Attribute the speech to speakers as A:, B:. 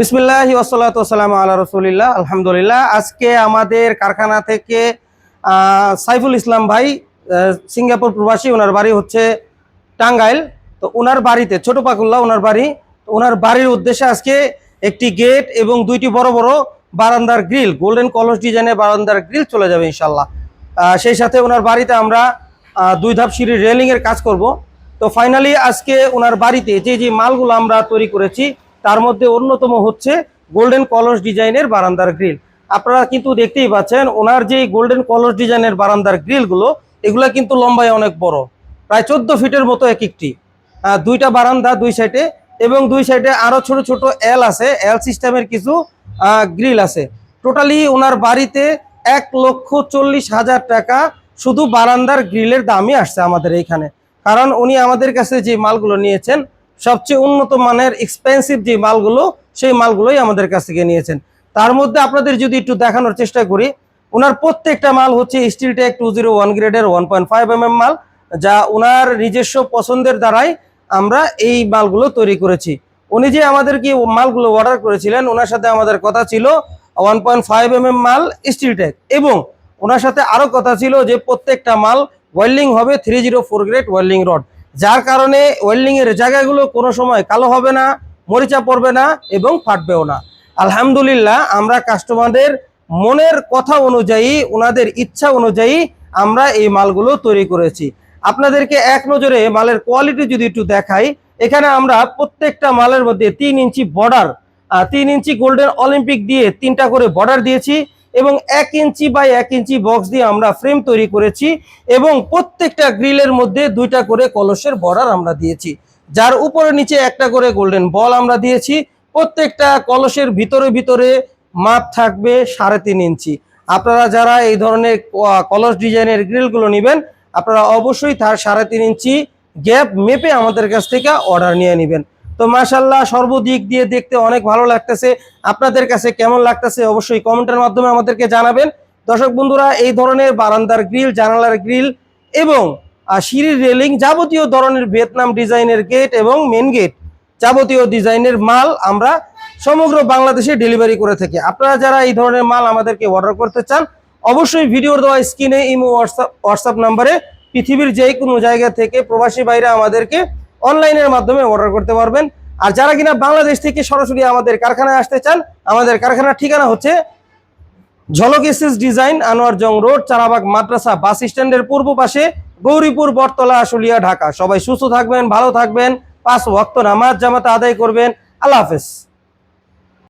A: বিসমিল্লাহ ওসালাতাম আল্লাহ রসুলিল্লাহ, আলহামদুলিল্লাহ। আজকে আমাদের কারখানা থেকে সাইফুল ইসলাম ভাই সিঙ্গাপুর প্রবাসী, ওনার বাড়ি হচ্ছে টাঙ্গাইল। তো ওনার বাড়িতে, ছোট পাকুল্লা ওনার বাড়ি, তো ওনার বাড়ির উদ্দেশ্যে আজকে একটি গেট এবং দুইটি বড় বড় বারান্দার গ্রিল, গোল্ডেন কলস ডিজাইনের বারান্দার গ্রিল চলে যাবে ইনশাল্লাহ সেই সাথে ওনার বাড়িতে আমরা দুই ধাপ সিঁড়ির রেলিং এর কাজ করব। তো ফাইনালি আজকে ওনার বাড়িতে যে যে মালগুলো আমরা তৈরি করেছি তার মধ্যে অন্যতম হচ্ছে গোল্ডেন কলস ডিজাইনের বারান্দার গ্রিল। আপনারা কিন্তু দেখতেই পাচ্ছেন, ওনার যে গোল্ডেন কলস ডিজাইনের বারান্দার গ্রিলগুলো, এগুলো কিন্তু লম্বায় অনেক বড়। প্রায় চোদ্দ ফিটের মতো এক একটি দুইটা বারান্দা দুই সাইডে এবং দুই সাইডে আরও ছোট ছোট এল আছে। এল সিস্টেমের কিছু গ্রিল আছে। টোটালি ওনার বাড়িতে এক লক্ষ চল্লিশ হাজার টাকা শুধু বারান্দার গ্রিলের দামই আসছে আমাদের এইখানে। কারণ উনি আমাদের কাছে যে মালগুলো নিয়েছেন সবচেয়ে উন্নত মানের এক্সপেন্সিভ যে মালগুলো, সেই মালগুলোই আমাদের কাছ থেকে নিয়েছেন। তার মধ্যে আপনাদের যদি একটু দেখানোর চেষ্টা করি ওনার প্রত্যেকটা মাল হচ্ছে steel tech two zero one গ্রেডের ওয়ান পয়েন্ট ফাইভ এম মাল, যা ওনার নিজস্ব পছন্দের দ্বারাই আমরা এই মালগুলো তৈরি করেছি। উনি যে আমাদেরকে ও মালগুলো অর্ডার করেছিলেন ওনার সাথে আমাদের কথা ছিল ওয়ান পয়েন্ট ফাইভ এম মাল স্টিল টেক এবং ওনার সাথে আরও কথা ছিল যে প্রত্যেকটা মাল ওয়েল্ডিং হবে three zero four grade welding rod যার কারণে ওয়েল্ডিং এর জায়গাগুলো কোনো সময় কালো হবে না, মরিচা পড়বে না এবং ফাটবেও না। আলহামদুলিল্লাহ, আমরা কাস্টমারদের মনের কথা অনুযায়ী, ওনাদের ইচ্ছা অনুযায়ী আমরা এই মালগুলো তৈরি করেছি। আপনাদেরকে এক নজরে মালের কোয়ালিটি যদি একটু দেখাই, এখানে আমরা প্রত্যেকটা মালের মধ্যে তিন ইঞ্চি বর্ডার তিন ইঞ্চি গোল্ডেন অলিম্পিক দিয়ে তিনটা করে বর্ডার দিয়েছি। এবং এক ইঞ্চি বাই এক ইঞ্চি বক্স দিয়ে আমরা ফ্রেম তৈরি করেছি এবং প্রত্যেকটা গ্রিলের মধ্যে দুইটা করে কলসের বর্ডার আমরা দিয়েছি। যার উপরে নিচে একটা করে গোল্ডেন বল আমরা দিয়েছি। প্রত্যেকটা কলসের ভিতরে ভিতরে মাপ থাকবে সাড়ে তিন ইঞ্চি। আপনারা যারা এই ধরনের কলস ডিজাইনের গ্রিলগুলো নেবেন, আপনারা অবশ্যই তার সাড়ে তিন ইঞ্চি গ্যাপ মেপে আমাদের কাছ থেকে অর্ডার নিয়ে নেবেন। তো মাশাল্লাহ সর্বদিক দিয়ে দেখতে অনেক ভালো লাগতেছে। আপনাদের কাছে কেমন লাগতেছে অবশ্যই কমেন্টের মাধ্যমে আমাদেরকে জানাবেন। দর্শক বন্ধুরা, এই ধরনের বারান্দার গ্রিল, জানালার গ্রিল এবং সিঁড়ির রেলিং যাবতীয় ধরনের ভিয়েতনাম ডিজাইনের গেট এবং মেন গেট যাবতীয় ডিজাইনের মাল আমরা সমগ্র বাংলাদেশে ডেলিভারি করে থাকি। আপনারা যারা এই ধরনের মাল আমাদেরকে অর্ডার করতে চান, অবশ্যই ভিডিওর দেওয়া স্ক্রিনে ইমো, হোয়াটসঅ্যাপ হোয়াটসঅ্যাপ নাম্বারে পৃথিবীর যে কোনো জায়গা থেকে প্রবাসী বাইরে আমাদেরকে অনলাইনের মাধ্যমে অর্ডার করতে পারবেন। আর যারা কিনা বাংলাদেশ থেকে সরাসরি আমাদের কারখানায় আসতে চান, আমাদের কারখানার ঠিকানা হচ্ছে Jhalak SS design, Anwar Jang road, Charabag Madrasa bus স্ট্যান্ডের পূর্ব পাশে, গৌরীপুর, বটতলা, আশুলিয়া, ঢাকা। সবাই সুস্থ থাকবেন, ভালো থাকবেন। পাঁচ ভক্ত নামাজ জামাতে আদায় করবেন। আল্লাহ হাফেজ।